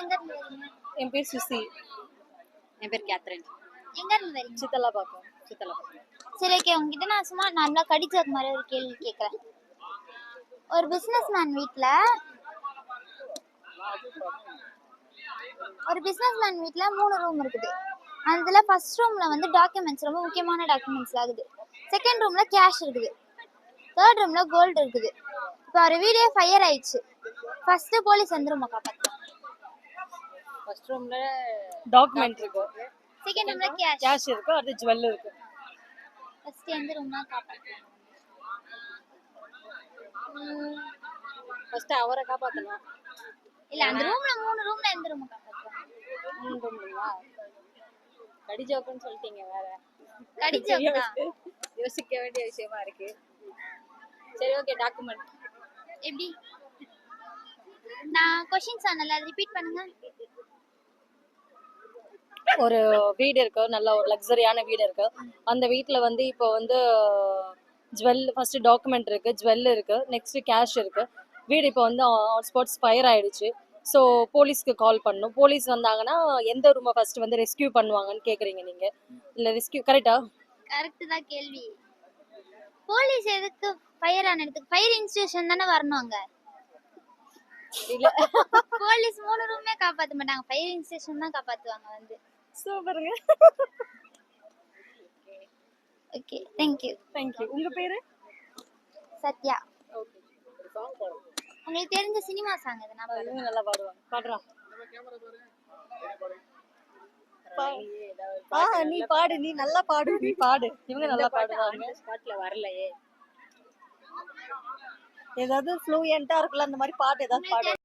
எங்க? இருந்து வரீங்க என் பேர் சுசி. என் பேர் கேத்ரின். எங்க இருந்து வரீங்க சித்தலா பார்க்கும் சித்தலா சரி ஓகே உங்ககிட்ட நான் சும்மா நார்மலா கடிச்சது மாதிரி ஒரு கேள்வி கேட்கறேன் ஒரு பிசினஸ் மேன் வீட்ல ஒரு பிசினஸ் மேன் வீட்ல மூணு ரூம் இருக்குது. அதுல ஃபர்ஸ்ட் ரூம்ல வந்து டாக்குமெண்ட்ஸ் ரொம்ப முக்கியமான டாக்குமெண்ட்ஸ் ஆகுது செகண்ட் ரூம்ல கேஷ் இருக்குது. தேர்ட் ரூம்ல கோல்டு இருக்குது. இப்போ அவர் வீடே ஃபயர் ஆயிடுச்சு. ஃபர்ஸ்ட் போலீஸ் எந்த ரூமை காப்பாற்றுவாங்க ஃபர்ஸ்ட் ரூம்ல டாக்குமெண்ட் இருக்கு. செகண்ட் ரூம்ல கேஷ் கேஷ் இருக்கு அடுத்து ஜுவல் இருக்கு. ஃபர்ஸ்ட் எந்த ரூம்னா காப்பாற்றுவாங்க ஃபர்ஸ்ட் அவரை காப்பாத்தணும் இல்ல அந்த ரூம்ல மூணு ரூம்ல எந்த ரூம் காப்பாற்றுவாங்க மூணு ரூம்ங்களா கடி ஜோக்குன்னு சொல்லிட்டீங்க வேற. கடிச்சவங்க யோசிக்க வேண்டிய விஷயமா இருக்கு. சரி ஓகே டாக்குமெண்ட் எப்படி? நான் கொஸ்டின் சொன்னல அது ரிப்பீட் பண்ணுங்க. ஒரு வீடு இருக்கு நல்ல ஒரு லக்ஸரியான வீடு இருக்கு. அந்த வீட்ல வந்து இப்போ வந்து ஜுவல் ஃபர்ஸ்ட் டாக்குமெண்ட் இருக்கு ஜுவல் இருக்கு நெக்ஸ்ட் கேஷ் இருக்கு. வீடு இப்போ வந்து ஸ்பாட்ஸ் ஃபயர் ஆயிடுச்சு. ஸோ போலீஸ்க்கு கால் பண்ணணும் போலீஸ் வந்தாங்கன்னா எந்த ரூமை ஃபர்ஸ்ட் வந்து ரெஸ்கியூ பண்ணுவாங்கன்னு கேக்குறீங்க நீங்க? இல்ல ரெஸ்கியூ கரெக்டா கரெக்ட் தான் கேள்வி. போலீஸ் எதுக்கு ஃபயர் ஆன இடத்துக்கு ஃபயர் இன்ஸ்டிடியூஷன் தானே வரணும் அங்க போலீஸ் மூணு ரூமே காப்பாத்த மாட்டாங்க. ஃபயர் இன்ஸ்டிடியூஷன் தான் காப்பாத்துவாங்க வந்து. சூப்பருங்க. ஓகே தேங்க் யூ தேங்க்யூ உங்க பேரு? சத்யா. உங்களுக்கு தெரிஞ்ச சினிமா சாங் இது நான் இவங்க நல்லா பாடுவாங்க. பாடுறா. ஆ நீ பாடு. நீ நல்லா பாடு நீ பாடு. இவங்க நல்லா பாடுவாங்க. ஸ்பாட்ல வரலையே. ஏதாவது ஃப்ளூயண்டா இருக்குல்ல அந்த மாதிரி பாட்டு ஏதாவது பாடு.